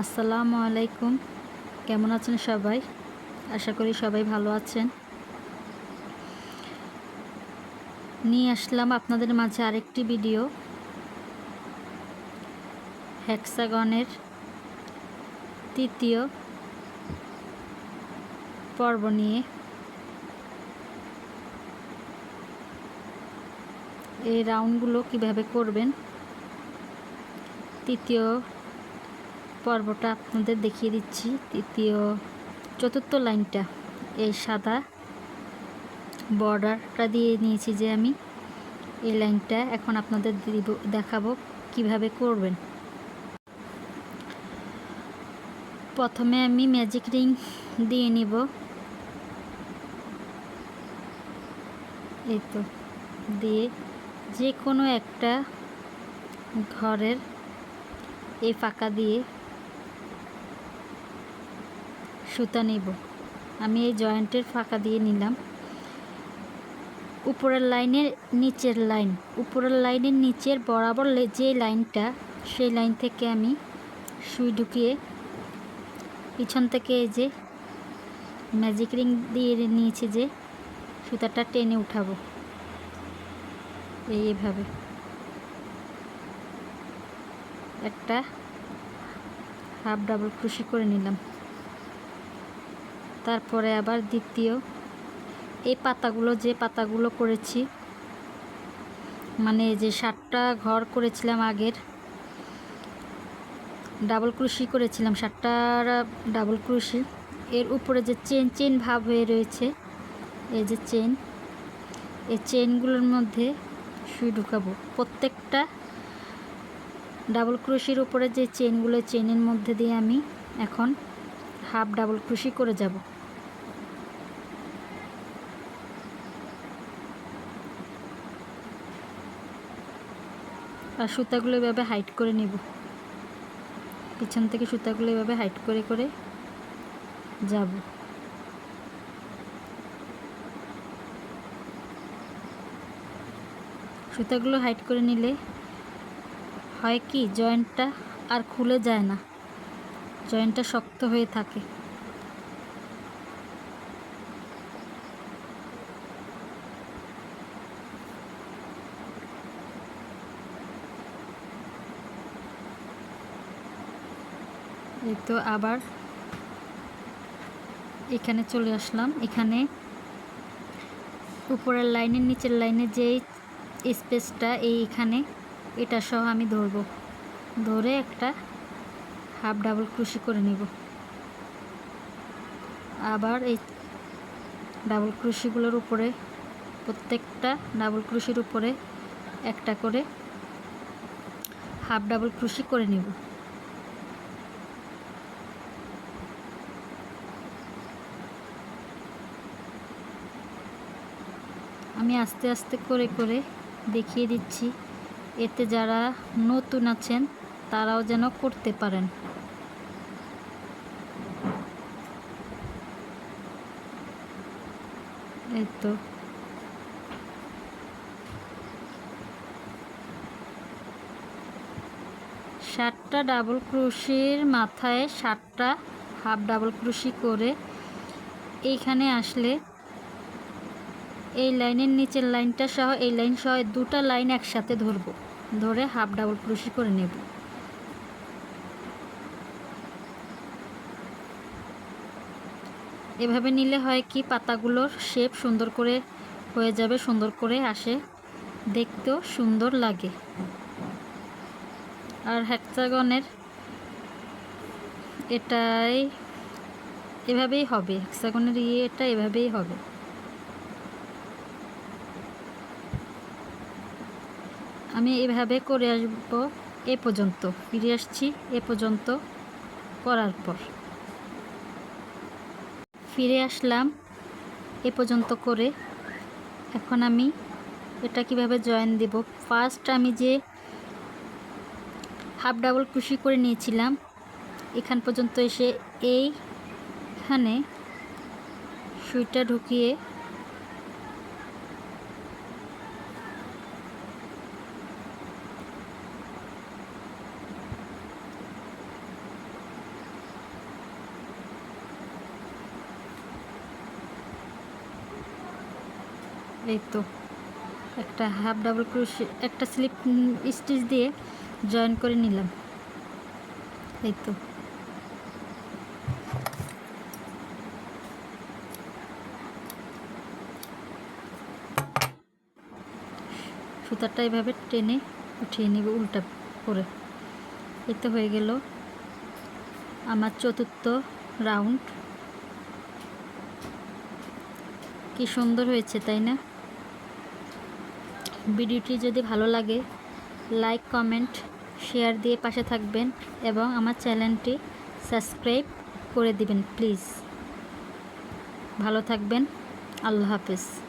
আসসালামু আলাইকুম। কেমন আছেন সবাই? আশা করি সবাই ভালো আছেন। নিয়ে আসলাম আপনাদের মাঝে আরেকটি ভিডিও। হেক্সাগনের তৃতীয় পর্ব নিয়ে। এই রাউন্ডগুলো কীভাবে করবেন? তৃতীয় পর্বটা আপনাদের দেখিয়ে দিচ্ছি। তৃতীয়, চতুর্থ লাইনটা, এই সাদা বর্ডারটা দিয়ে নিয়েছি যে আমি। এই লাইনটা এখন আপনাদের দিব, দেখাবো কীভাবে করবেন। প্রথমে আমি ম্যাজিক রিং দিয়ে নিব। এই তো, দিয়ে যে কোনো একটা ঘরের এই ফাঁকা দিয়ে সুতা নেব। আমি এই জয়েন্টের ফাঁকা দিয়ে নিলাম। উপরের লাইনের নিচের লাইন। উপরের লাইনের নিচের বরাবর যে লাইনটা, সেই লাইন থেকে আমি সুই ঢুকিয়ে পিছন থেকে এই যে ম্যাজিক রিং দিয়ে নিয়েছি যে সুতাটা টেনে উঠাবো। এইভাবে একটা হাফ ডাবল ক্রুশি করে নিলাম। তারপরে আবার দ্বিতীয়। এই পাতাগুলো, যে পাতাগুলো করেছি মানে যে সাতটা ঘর করেছিলাম আগের, ডাবল ক্রুশি করেছিলাম সাতটা ডাবল ক্রুশি এর উপরে যে চেন চেন ভাব হয়ে রয়েছে, এই যে চেন, এই চেনগুলোর মধ্যে সুই ঢুকাবো। প্রত্যেকটা ডাবল ক্রুশির উপরে যে চেনগুলো, চেনের মধ্যে দিয়ে আমি এখন হাফ ডাবল ক্রুশি করে যাব। আর সুতাগুলো এভাবে হাইট করে নেব। পিছন থেকে সুতাগুলো এভাবে হাইট করে করে যাব। সুতাগুলো হাইট করে নিলে হয় কি জয়েন্টটা আর খুলে যায় না। জয়েন্টটা শক্ত হয়ে থাকে। এই তো আবার এখানে চলে আসলাম। এখানে উপরের লাইনের নিচের লাইনে যেই স্পেসটা, এই এখানে, এটা সহ আমি ধরব। ধরে একটা হাফ ডাবল ক্রুশি করে নেব। আবার এই ডাবল ক্রুশিগুলোর উপরে, প্রত্যেকটা ডাবল ক্রুশির উপরে একটা করে হাফ ডাবল ক্রুশি করে নেব। আমি আস্তে আস্তে করে করে দেখিয়ে দিচ্ছি। এতে যারা নতুন আছেন, তারাও যেন করতে পারেন। এই তো। ষাটটা ডাবল ক্রুশির মাথায় ষাটটা হাফ ডাবল ক্রুশি করে এইখানে আসলে এই লাইনের নিচের লাইনটা সহ, এই লাইন সহ দুটা লাইন একসাথে ধরব। ধরে হাফ ডাবল ক্রুশি করে নেব। এভাবে নিলে হয় কি, পাতাগুলোর শেপ সুন্দর করে হয়ে যাবে, সুন্দর করে আসে। দেখতেও সুন্দর লাগে। আর হ্যাক্সাগনের এটাই এভাবেই হবে। হ্যাক্সাগনের ইয়েটা এভাবেই হবে। আমি এভাবে করে আসব এ পর্যন্ত, ফিরে আসছি এ পর্যন্ত করার পর। ফিরে আসলাম এ পর্যন্ত করে। এখন আমি এটা কীভাবে জয়েন দেব? ফার্স্ট আমি যে হাফ ডাবল কুশি করে নিয়েছিলাম, এখান পর্যন্ত এসে এইখানে সুইটা ঢুকিয়ে এই তো, একটা হাফ ডাবল ক্রোশে একটা স্লিপ স্টিচ দিয়ে জয়েন করে নিলাম। এই তো। সুতাটা এভাবে টেনে উঠিয়ে নিব উল্টা করে। এই তো হয়ে গেল আমার চতুর্থ রাউন্ড কি সুন্দর হয়েছে, তাই না? ভিডিওটি যদি ভালো লাগে লাইক কমেন্ট শেয়ার দিয়ে পাশে থাকবেন এবং আমার চ্যানেলটি সাবস্ক্রাইব করে দিবেন প্লিজ ভালো থাকবেন, আল্লাহ হাফেজ।